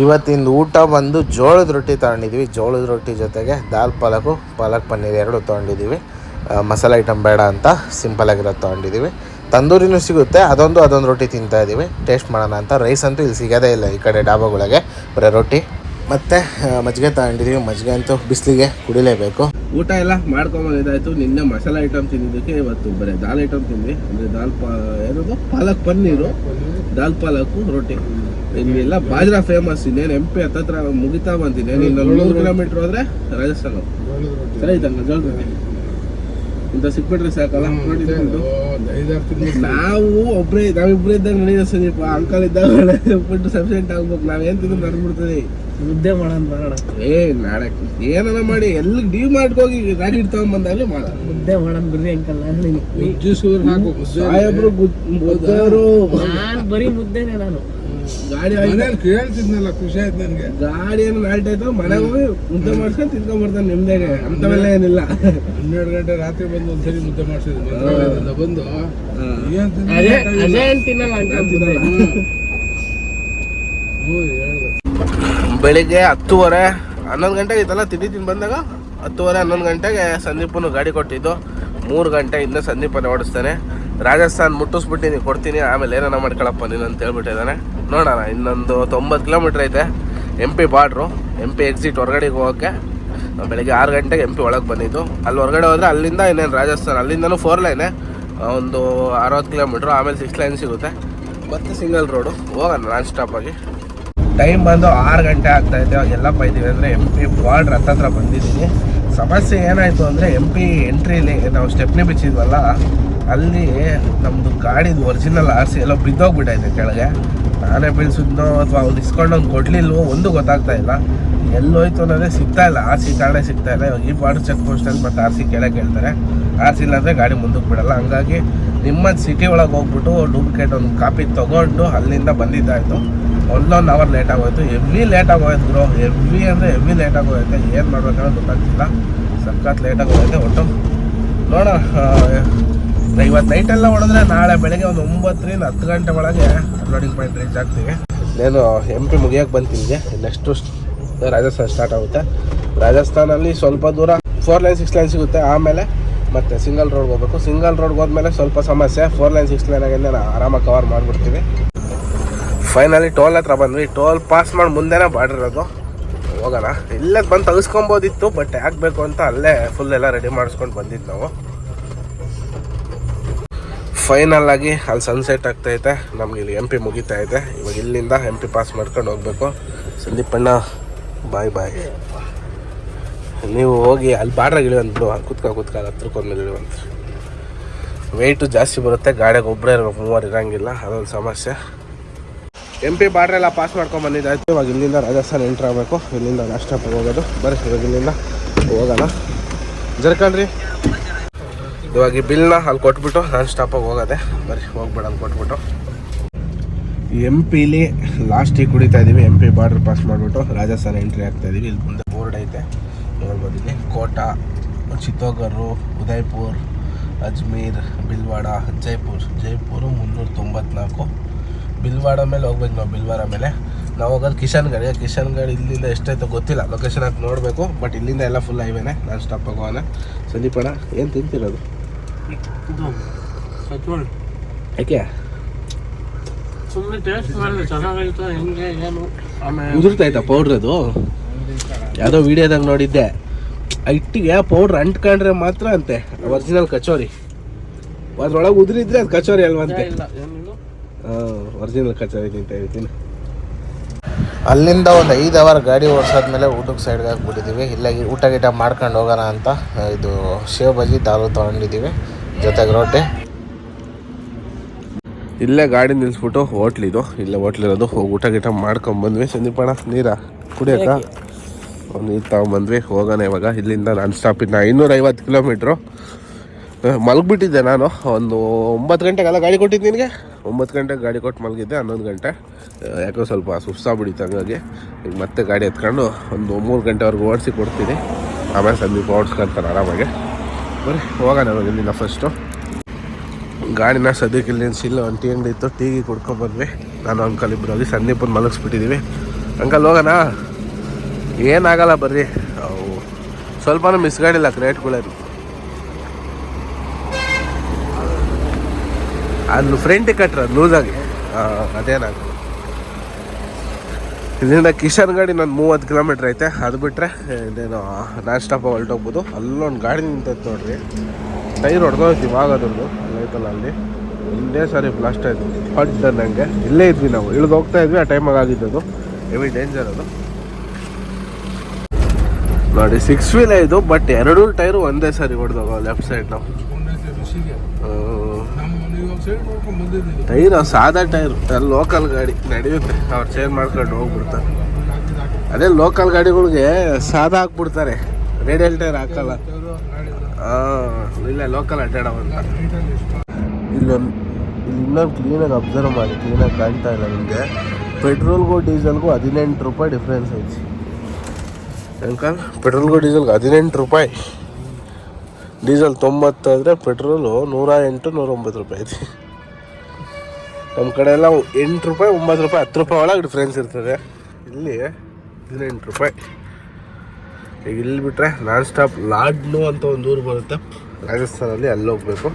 ಇವತ್ತಿನ ಊಟ ಬಂದು ಜೋಳದ ರೊಟ್ಟಿ ತಗೊಂಡಿದ್ವಿ. ಜೋಳದ ರೊಟ್ಟಿ ಜೊತೆಗೆ ದಾಲ್, ಪಾಲಕು, ಪಾಲಕ್ ಪನ್ನೀರ್ ಎರಡು ತೊಗೊಂಡಿದ್ದೀವಿ ಮಸಾಲೆ ಐಟಮ್ ಬೇಡ ಅಂತ ಸಿಂಪಲ್ ಆಗಿರೋದು ತೊಗೊಂಡಿದ್ದೀವಿ ತಂದೂರಿನೂ ಸಿಗುತ್ತೆ, ಅದೊಂದು ಅದೊಂದು ರೊಟ್ಟಿ ತಿಂತಾ ಇದ್ದೀವಿ ಟೇಸ್ಟ್ ಮಾಡೋಣ ಅಂತ. ರೈಸ್ ಅಂತೂ ಇಲ್ಲಿ ಸಿಗೋದೇ ಇಲ್ಲ ಈ ಕಡೆ ಡಾಬಾಗಳಿಗೆ ಬರೀ ರೊಟ್ಟಿ. ಮತ್ತು ಮಜ್ಜಿಗೆ ತಗೊಂಡಿದ್ದೀವಿ ಮಜ್ಜಿಗೆ ಅಂತೂ ಬಿಸಿಲಿಗೆ ಕುಡಿಲೇಬೇಕು. ಊಟ ಎಲ್ಲ ಮಾಡ್ಕೊಂಬಂದಿದ್ದಾಯ್ತು. ನಿನ್ನೆ ಮಸಾಲೆ ಐಟಮ್ ತಿಂದಿದ್ದಕ್ಕೆ ಇವತ್ತು ಬರೀ ದಾಲ್ ಐಟಮ್ ತಿಂದ್ವಿ. ಅಂದ್ರೆ ದಾಲ್ ಪಾ ಏನದು? ಪಾಲಕ್ ಪನ್ನೀರು. ದಾಲ್ ಪಾಲಕ್ಕು ರೊಟ್ಟಿ. ಇಲ್ಲೆಲ್ಲ ಬಾಜ್ರಾ ಫೇಮಸ್ ಇನ್ನೇನು ಎಂ ಪಿ ಹತ್ತತ್ರ ಮುಗಿತಾ ಬಂದೀನಿ ಇನ್ನೊಂದು ನೂರು ಕಿಲೋಮೀಟ್ರ್ ಹೋದ್ರೆ ರಾಜಸ್ಥಾನ. ಸರಿ ರೊಟ್ಟಿ. ಇಂಥ ಸಿಕ್ಬಿಟ್ರೆ ಸಾಕಲ್ಲ? ನಾವು ಒಬ್ಬರೇ ನಾವಿಬ್ಬರೇ ಇದ್ದಾಗ ನಡೆಯೋ ಸಂದೀಪ ಅಂಕಲ್ ಇದ್ದಾಗ ಫುಡ್ ಸಫಿಷಿಯೆಂಟ್ ಆಗ್ಬೇಕು. ನಾವೇನು ತಿಂದು ನಡೆದ್ಬಿಡ್ತದೆ ಮುದ್ದೆ ಮಾಡೋಣ ಬೇಡ. ಏ ನಾಳೆ ಏನಾರ ಮಾಡಿ ಎಲ್ಲಿ ಡೀವ್ ಹೋಗಿ ಗಾಡಿ ತಗೊಂಬಂದಾಗಲೇ ಮಾಡ. ಮುದ್ದೆ ಮಾಡೋಣ ಬಿಡ್ರಿ ಅಂಕಲ್ ನಾನು ಜ್ಯೂಸೂರು ಹಾಕು ಸಾಹೇಬ್ರು ಮುದ್ದವರು ನಾನು ಬರೀ ಮುದ್ದೆನೆ ನಾನು. ಗಾಡಿ ಕೇಳ್ತಿದ್ನಲ್ಲ ಖುಷಿ ಆಯ್ತು ನನಗೆ. ಗಾಡಿ ಏನು ನಾಲ್ಟ್ ಆಯ್ತು? ಮನೆಗೆ ಹೋಗಿ ಮುದ್ದೆ ಮಾಡ್ಕೊಂಡು ತಿನ್ಕೊಂಡ್ ಬರ್ತಾನೆ ನಿಮ್ದಾಗೆ ಅಂತವೆಲ್ಲ ಏನಿಲ್ಲ. ಹನ್ನೆರಡು ಗಂಟೆ ರಾತ್ರಿ ಬಂದು ಒಂದ್ಸರಿ ಮುದ್ದೆ ಮಾಡ್ಸಿದ್ವಿ ಮಂತ್ರಾಲಯದಿಂದ ಬಂದು. ಏನ್ ತಿಂದ್ವಿ? ಅದೇ ಅದೇ ಅಂತಿನಲ್ಲ ಅಂಕಲ್ ಹ್ಞೂ ಹೇಳ್ದೆ ಬೆಳಿಗ್ಗೆ ಹತ್ತುವರೆ, ಹನ್ನೊಂದು ಗಂಟೆಗೆ ಇತ್ತಲ್ಲ ತಿಂಡಿ ತಿಂದು ಬಂದಾಗ? ಹತ್ತುವರೆ, ಹನ್ನೊಂದು ಗಂಟೆಗೆ ಸಂದೀಪನ ಗಾಡಿ ಕೊಟ್ಟಿದ್ದು. ಮೂರು ಗಂಟೆ ಇನ್ನೂ ಸಂದೀಪನೇ ಓಡಿಸ್ತಾನೆ. ರಾಜಸ್ಥಾನ್ ಮುಟ್ಟಿಸ್ಬಿಟ್ಟು ಕೊಡ್ತೀನಿ, ಆಮೇಲೆ ಏನಾರ ಮಾಡ್ಕೊಳಪ್ಪ ನೀನು ಅಂತ ಹೇಳ್ಬಿಟ್ಟಿದ್ದಾನೆ ನೋಡೋಣ, ಇನ್ನೊಂದು ತೊಂಬತ್ತು ಕಿಲೋಮೀಟ್ರ್ ಐತೆ. M P border M P exit ಹೊರಗಡೆಗೆ ಹೋಗೋಕ್ಕೆ. ಬೆಳಗ್ಗೆ ಆರು ಗಂಟೆಗೆ ಎಂ ಪಿ ಒಳಗೆ ಬಂದಿದ್ದು. ಅಲ್ಲಿ ಹೊರಗಡೆ ಹೋದರೆ ಅಲ್ಲಿಂದ ಇನ್ನೇನು ರಾಜಸ್ಥಾನ್, ಅಲ್ಲಿಂದನೂ ಫೋರ್ ಲೈನೇ ಒಂದು ಅರವತ್ತು ಕಿಲೋಮೀಟ್ರು, ಆಮೇಲೆ ಸಿಕ್ಸ್ ಲೈನ್ ಸಿಗುತ್ತೆ. ಮತ್ತು ಸಿಂಗಲ್ ರೋಡು ಹೋಗೋಣ, ನಾನ್ ಸ್ಟಾಪ್ ಆಗಿ. ಟೈಮ್ ಬಂದು ಆರು ಗಂಟೆ ಆಗ್ತಾಯಿದೆ ಇದೆ ಬೈದೀವಿ ಅಂದರೆ ಎಂ ಪಿ ಬಾರ್ಡ್ರ್ ಹತ್ತತ್ರ ಬಂದಿದ್ದೀನಿ. ಸಮಸ್ಯೆ ಏನಾಯಿತು ಅಂದರೆ ಎಂ ಪಿ ಎಂಟ್ರಿಲಿ ನಾವು ಸ್ಟೆಪ್ನಿ ಬಿಚ್ಚಿದ್ವಲ್ಲ ಅಲ್ಲಿ ನಮ್ಮದು ಗಾಡಿದು ಒರಿಜಿನಲ್ ಆರ್ ಸಿ ಎಲ್ಲೋ ಬಿದ್ದೋಗ್ಬಿಟ್ಟೈತೆ ಕೆಳಗೆ. ನಾನೇ ಬೀಳ್ಸಿದ್ನೋ ಅಥವಾ ಅವ್ರು ಇಸ್ಕೊಂಡೊಂದು ಕೊಡ್ಲಿಲ್ವೋ ಒಂದು ಗೊತ್ತಾಗ್ತಾ ಇಲ್ಲ. ಎಲ್ಲೋಯ್ತು ಅನ್ನೋದೇ ಸಿಗ್ತಾ ಇಲ್ಲ ಆರ್ ಸಿ ಕಾರ್ಡೇ ಸಿಗ್ತಾ ಇಲ್ಲ. ಈ ಬಾರ್ಡ್ ಚೆಕ್ ಪೋಸ್ಟಲ್ಲಿ ಮತ್ತು ಆರ್ ಸಿ ಕೆಳಗೆ ಹೇಳ್ತಾರೆ ಆರ್ ಸಿ ಇಲ್ಲಾಂದರೆ ಗಾಡಿ ಮುಂದಕ್ಕೆ ಬಿಡಲ್ಲ. ಹಂಗಾಗಿ ನಿಮ್ಮ ಸಿಟಿ ಒಳಗೆ ಹೋಗ್ಬಿಟ್ಟು ಡೂಪ್ಲಿಕೇಟ್ ಒಂದು ಕಾಪಿ ತೊಗೊಂಡು ಅಲ್ಲಿಂದ ಬಂದಿದ್ದಾಯಿತು. ಒಂದೊಂದು ಅವರ್ ಲೇಟ್ ಆಗೋಯ್ತು. ಎವ್ರಿ ಲೇಟ್ ಆಗೋಯ್ತು ಬ್ರೋ ಎವ್ರಿ ಅಂದರೆ ಎವ್ರಿ ಲೇಟ್ ಆಗೋಯ್ತು. ಏನು ಮಾಡ್ಬೇಕಂದ್ರೆ ಗೊತ್ತಾಗ್ತಿಲ್ಲ. ಸಖತ್ ಲೇಟ್ ಆಗೋಯ್ತು ಒಟ್ಟು. ನೋಡೋಣ. ಇವತ್ತು ನೈಟೆಲ್ಲ ಹೊಡೆದ್ರೆ ನಾಳೆ ಬೆಳಗ್ಗೆ ಒಂದು ಒಂಬತ್ತರಿಂದ ಹತ್ತು ಗಂಟೆ ಒಳಗೆ ಅನ್ಲೋಡಿಂಗ್ ಪಾಯಿಂಟ್ ರೀಚ್ ಆಗ್ತೀವಿ ನಾನು ಎಂ ಪಿ ಮುಗಿಯೋಕೆ ಬಂತಿದ್ದೆ. ನೆಕ್ಸ್ಟು ರಾಜಸ್ಥಾನ ಸ್ಟಾರ್ಟ್ ಆಗುತ್ತೆ. ರಾಜಸ್ಥಾನಲ್ಲಿ ಸ್ವಲ್ಪ ದೂರ ಫೋರ್ ಲೈನ್ ಸಿಕ್ಸ್ ಲೈನ್ ಸಿಗುತ್ತೆ ಆಮೇಲೆ ಮತ್ತೆ ಸಿಂಗಲ್ ರೋಡ್ಗೆ ಹೋಗ್ಬೇಕು. ಸಿಂಗಲ್ ರೋಡ್ಗೆ ಹೋದ್ಮೇಲೆ ಸ್ವಲ್ಪ ಸಮಸ್ಯೆ. ಫೋರ್ ಲೈನ್ ಸಿಕ್ಸ್ ಲೈನ್ ಆಗಿಂದ ಆರಾಮಾಗಿ ಕವರ್ ಮಾಡಿಬಿಡ್ತೀವಿ. ಫೈನಲಿ ಟೋಲ್ ಹತ್ರ ಬಂದ್ವಿ. ಟೋಲ್ ಪಾಸ್ ಮಾಡಿ ಮುಂದೆನೇ ಬಾಡಿರೋದು. ಹೋಗೋಣ. ಇಲ್ಲೇ ಬಂದು ತೆಗೆಸ್ಕೊಬೋದಿತ್ತು ಬಟ್ ಯಾಕೆ ಬೇಕು ಅಂತ ಅಲ್ಲೇ ಫುಲ್ ಎಲ್ಲ ರೆಡಿ ಮಾಡಿಸ್ಕೊಂಡು ಬಂದಿದ್ದು ನಾವು. ಫೈನಲ್ ಆಗಿ ಅಲ್ಲಿ ಸನ್ಸೆಟ್ ಆಗ್ತೈತೆ ನಮ್ಗೆ ಇಲ್ಲಿ ಎಂ ಪಿ ಮುಗಿತಾ ಇದೆ. ಇವಾಗ ಇಲ್ಲಿಂದ ಎಂ ಪಿ ಪಾಸ್ ಮಾಡ್ಕೊಂಡು ಹೋಗ್ಬೇಕು. ಸಂದೀಪಣ್ಣ ಬಾಯ್ ಬಾಯ್ ನೀವು ಹೋಗಿ ಅಲ್ಲಿ ಬಾಡ್ರಾಗ ಇಳಿವಂತ ಕುತ್ಕ ಕುತ್ಕ ಹತ್ರಕ್ಕೊಂದು ಇಳಿವಂತ ವೆಯ್ಟು ಜಾಸ್ತಿ ಬರುತ್ತೆ. ಗಾಡಿಗೆ ಒಬ್ಬರೇ ಇರಬೇಕು, ಮೂವರು ಇರೋಂಗಿಲ್ಲ. ಅದೊಂದು ಸಮಸ್ಯೆ. ಎಂ ಪಿ ಬಾರ್ಡ್ರ್ ಎಲ್ಲ ಪಾಸ್ ಮಾಡ್ಕೊಂಡು ಬಂದಿದ್ದಾಯ್ತು ಇವಾಗ ಇಲ್ಲಿಂದ ರಾಜಸ್ಥಾನ ಎಂಟ್ರ್ ಆಗಬೇಕು. ಇಲ್ಲಿಂದ ರಾಷ್ಟ್ರಪ್ಪ ಹೋಗೋದು. ಬರ್ರಿ, ಇವಾಗ ಇಲ್ಲಿಂದ ಹೋಗೋಣ. ಜರ್ಕಂಡ್ರಿ. ಇವಾಗ ಈ ಬಿಲ್ನ ಅಲ್ಲಿ ಕೊಟ್ಬಿಟ್ಟು ನಾನ್ ಸ್ಟಾಪಾಗಿ ಹೋಗೋದೆ. ಬರ್ರಿ, ಹೋಗ್ಬೇಡ ಅಲ್ಲಿ ಕೊಟ್ಬಿಟ್ಟು. ಎಂ ಪಿಲಿ ಲಾಸ್ಟಿಗೆ ಕುಡಿತಾ ಇದ್ದೀವಿ ಎಂ ಪಿ ಬಾರ್ಡ್ರ್ ಪಾಸ್ ಮಾಡಿಬಿಟ್ಟು ರಾಜಸ್ಥಾನ ಎಂಟ್ರಿ ಆಗ್ತಾ ಇದ್ದೀವಿ ಇಲ್ಲಿ ಮುಂದೆ ಬೋರ್ಡ್ ಐತೆ. ನೋಡ್ಬೋದು ಇಲ್ಲಿ. ಕೋಟಾ ಚಿತ್ತೋಗರು ಉದಯ್ಪುರ್, ಅಜ್ಮೀರ್, ಬಿಲ್ವಾಡ, ಜೈಪುರ್. ಜೈಪುರು ಮುನ್ನೂರ ತೊಂಬತ್ನಾಲ್ಕು. ಬಿಲ್ವಾಡ ಮೇಲೆ ಹೋಗ್ಬೇಕು ನಾವು ಬಿಲ್ವಾರ ಮೇಲೆ. ನಾವು ಹೋಗೋದು ಕಿಶನ್ ಗಾಡಿ ಕಿಶನ್ ಗಾಡಿ ಇಲ್ಲಿಂದ ಎಷ್ಟಾಯ್ತು ಗೊತ್ತಿಲ್ಲ. ಲೊಕೇಶನ್ ಹಾಕಿ ನೋಡಬೇಕು ಬಟ್ ಇಲ್ಲಿಂದ ಎಲ್ಲ ಫುಲ್ ಹೈವೇನೆ ನಾನು ಸ್ಟಾಪ್ ಆಗೋಣ ಸಂದೀಪಣ್ಣ ಏನು ತಿಂತಿರೋದು? ಯಾಕೆ? ಉದುರ್ತಾಯ್ತಾ ಪೌಡ್ರ್ ಅದು? ಯಾವುದೋ ವಿಡಿಯೋದಾಗ ನೋಡಿದ್ದೆ. ಇಟ್ಟಿಗೆ ಪೌಡ್ರ್ ಅಂಟ್ಕೊಂಡ್ರೆ ಮಾತ್ರ ಅಂತೆ ಒರಿಜಿನಲ್ ಕಚೋರಿ. ಅದ್ರೊಳಗೆ ಉದುರಿದ್ರೆ ಅದು ಕಚೋರಿ ಅಲ್ವಂತೆ ಒರಿಜಿನಲ್ ಕಚೋರಿ ಅಂತ ಹೇಳ್ತೀನಿ. ಅಲ್ಲಿಂದ ಒಂದು ಐದು ಅವರ್ ಗಾಡಿ ಓಡಿಸಾದ್ಮೇಲೆ ಊಟಕ್ಕೆ ಸೈಡ್ಗೆ ಹಾಕ್ಬಿಟ್ಟಿದ್ದೀವಿ ಇಲ್ಲ ಈ ಊಟ ಗೀಟ ಮಾಡ್ಕೊಂಡು ಹೋಗೋಣ ಅಂತ ಇದು ಶೇವ್ ಬಜ್ಜಿ ದಾಲು ತೊಗೊಂಡಿದ್ದೀವಿ ಜೊತೆಗೆ ರೊಟ್ಟಿ ಇಲ್ಲೇ ಗಾಡಿ ನಿಲ್ಲಿಸ್ಬಿಟ್ಟು ಹೋಟ್ಲ್ ಇದು. ಇಲ್ಲೇ ಹೋಟ್ಲ್ ಇರೋದು. ಹೋಗಿ ಊಟ ಗೀಟ ಮಾಡ್ಕೊಂಬಂದ್ವಿ ಸಂದೀಪಣ ಸಂದೀಪಣ್ಣ ನೀರ? ಕುಡಿಯಕ್ಕ? ನೀರು ತಗೊಂಬಂದ್ವಿ ಹೋಗೋಣ ಇವಾಗ. ಇಲ್ಲಿಂದ ನಾನು ಸ್ಟಾಪ್ ಇನ್ನು ಐನೂರೈವತ್ತು ಕಿಲೋಮೀಟ್ರು ಮಲಗಿಬಿಟ್ಟಿದ್ದೆ ನಾನು. ಒಂದು ಒಂಬತ್ತು ಗಂಟೆಗೆಲ್ಲ ಗಾಡಿ ಕೊಟ್ಟಿದ್ದು ನಿನಗೆ? ಒಂಬತ್ತು ಗಂಟೆಗೆ ಗಾಡಿ ಕೊಟ್ಟು ಮಲಗಿದ್ದೆ, ಹನ್ನೊಂದು ಗಂಟೆ. ಯಾಕೋ ಸ್ವಲ್ಪ ಸುಸ್ತಾಗ್ಬಿಟ್ಟಿತ್ತು ಹಂಗಾಗಿ. ಈಗ ಮತ್ತೆ ಗಾಡಿ ಎತ್ಕೊಂಡು ಒಂದು ಮೂರು ಗಂಟೆವರೆಗೂ ಓಡಿಸಿ ಕೊಡ್ತೀನಿ. ಆಮೇಲೆ ಸಂದೀಪ ಓಡಿಸ್ಕೊಂತಾರೆ ಆರಾಮಾಗಿ. ಬರೀ ಹೋಗೋಣ ಇಲ್ಲಿಂದ ಫಸ್ಟು ಗಾಡಿನ ಸದ್ಯಕ್ಕೆ ಇಲ್ಲಿ ನಿಲ್ಸಿಲ್ಲ ಒಂದು ಟೀ ಅಂಗಡಿ ಇತ್ತು, ಟೀಗೆ ಕುಡ್ಕೊಂಡ್ ಬಂದ್ವಿ. ನಾನು ಅಂಕಲ್ ಇಬ್ಬರು ಹೋಗಿ ಸಂದೀಪನ್ ಮಲಗಿಸ್ಬಿಟ್ಟಿದ್ದೀವಿ ಅಂಕಲ್ ಹೋಗೋಣ? ಏನಾಗಲ್ಲ ಬರ್ರಿ. ಅವು ಸ್ವಲ್ಪನೂ ಮಿಸ್ಗಾಡಿಲ್ಲ ಕ್ರೇಟ್ಗಳೇನು ಅದು ಫ್ರಂಟಿಗೆ ಕಟ್ರ ಲೂಸಾಗಿ ಅದೇನಾಗ ಇದರಿಂದ ಕಿಶನ್ ಗಾಡಿ ನಾನು ಮೂವತ್ತು ಕಿಲೋಮೀಟ್ರ್ ಐತೆ. ಅದು ಬಿಟ್ಟರೆ ಇದೇನು, ನಾನ್ ಸ್ಟಾಪ್ ಹೊರಟೋಗ್ಬೋದು. ಅಲ್ಲೊಂದು ಗಾಡಿ ನಿಂತೈತೆ ನೋಡ್ರಿ. ಟೈರ್ ಹೊಡೆದೋಯ್ತು ಇವಾಗ ಅದ್ರದ್ದು ಅಲ್ಲೈತಲ್ಲ ಅಲ್ಲಿ. ಒಂದೇ ಸಾರಿ ಬ್ಲಾಸ್ಟ್ ಆಯಿತು. ಫಡ್ ನನಗೆ ಇಲ್ಲೇ ಇದ್ವಿ ನಾವು. ಇಳಿದು ಹೋಗ್ತಾ ಇದ್ವಿ, ಆ ಟೈಮಾಗ ಆಗಿದ್ದದು. ಹೆವಿ ಡೇಂಜರ್ ಅದು. ನೋಡಿ ಸಿಕ್ಸ್ ವೀಲ್ ಇದು ಬಟ್ ಎರಡೂ ಟೈರು ಒಂದೇ ಸಾರಿ ಹೊಡೆದೋಗ ಲೆಫ್ಟ್ ಸೈಡ್ ನಾವು ಟೈರ್, ಸಾದಾ ಟೈರ್. ಲೋಕಲ್ ಗಾಡಿ ನಡೆಯುತ್ತೆ. ಅವ್ರು ಚೇಂಜ್ ಮಾಡ್ಕೊಂಡು ಹೋಗ್ಬಿಡ್ತಾರೆ. ಅದೇ ಲೋಕಲ್ ಗಾಡಿಗಳಿಗೆ ಸಾದಾ ಹಾಕ್ಬಿಡ್ತಾರೆ. ರೇಡಿಯಲ್ ಟೈರ್ ಹಾಕಲ್ಲ. ಹಾಂ ಇಲ್ಲ ಲೋಕಲ್ ಅಡ್ಡಾಡವಂತ ಇಲ್ಲೊಂದು, ಇಲ್ಲಿ ಇನ್ನೊಂದು ಕ್ಲೀನಾಗಿ ಅಬ್ಸರ್ವ್ ಮಾಡಿ. ಕ್ಲೀನಾಗಿ ಕಾಣ್ತಾ ಇಲ್ಲ ನಿಮಗೆ. ಪೆಟ್ರೋಲ್ಗೂ ಡೀಸೆಲ್ಗೂ ಹದಿನೆಂಟು ರೂಪಾಯಿ ಡಿಫ್ರೆನ್ಸ್ ಐತಿ. ಅಂಕಲ್ ಪೆಟ್ರೋಲ್ಗೂ ಡೀಸೆಲ್ಗೂ ಹದಿನೆಂಟು ರೂಪಾಯಿ. ಡೀಸೆಲ್ ತೊಂಬತ್ತಾದರೆ ಪೆಟ್ರೋಲು ನೂರ ಎಂಟು, ನೂರ ಒಂಬತ್ತು ರೂಪಾಯಿ ಐತಿ. ನಮ್ಮ ಕಡೆ ಎಲ್ಲ ಎಂಟು ರೂಪಾಯಿ, ಒಂಬತ್ತು ರೂಪಾಯಿ, ಹತ್ತು ರೂಪಾಯಿ ಒಳಗೆ ಡಿಫ್ರೆನ್ಸ್ ಇರ್ತದೆ. ಇಲ್ಲಿ ಹದಿನೆಂಟು ರೂಪಾಯಿ. ಈಗ ಇಲ್ಲಿ ಬಿಟ್ಟರೆ ನಾನ್ ಸ್ಟಾಪ್ ಲಾಡ್ನು ಅಂತ ಒಂದು ಊರು ಬರುತ್ತೆ. ರಾಜಸ್ಥಾನಲ್ಲಿ ಅಲ್ಲಿ ಹೋಗ್ಬೇಕು.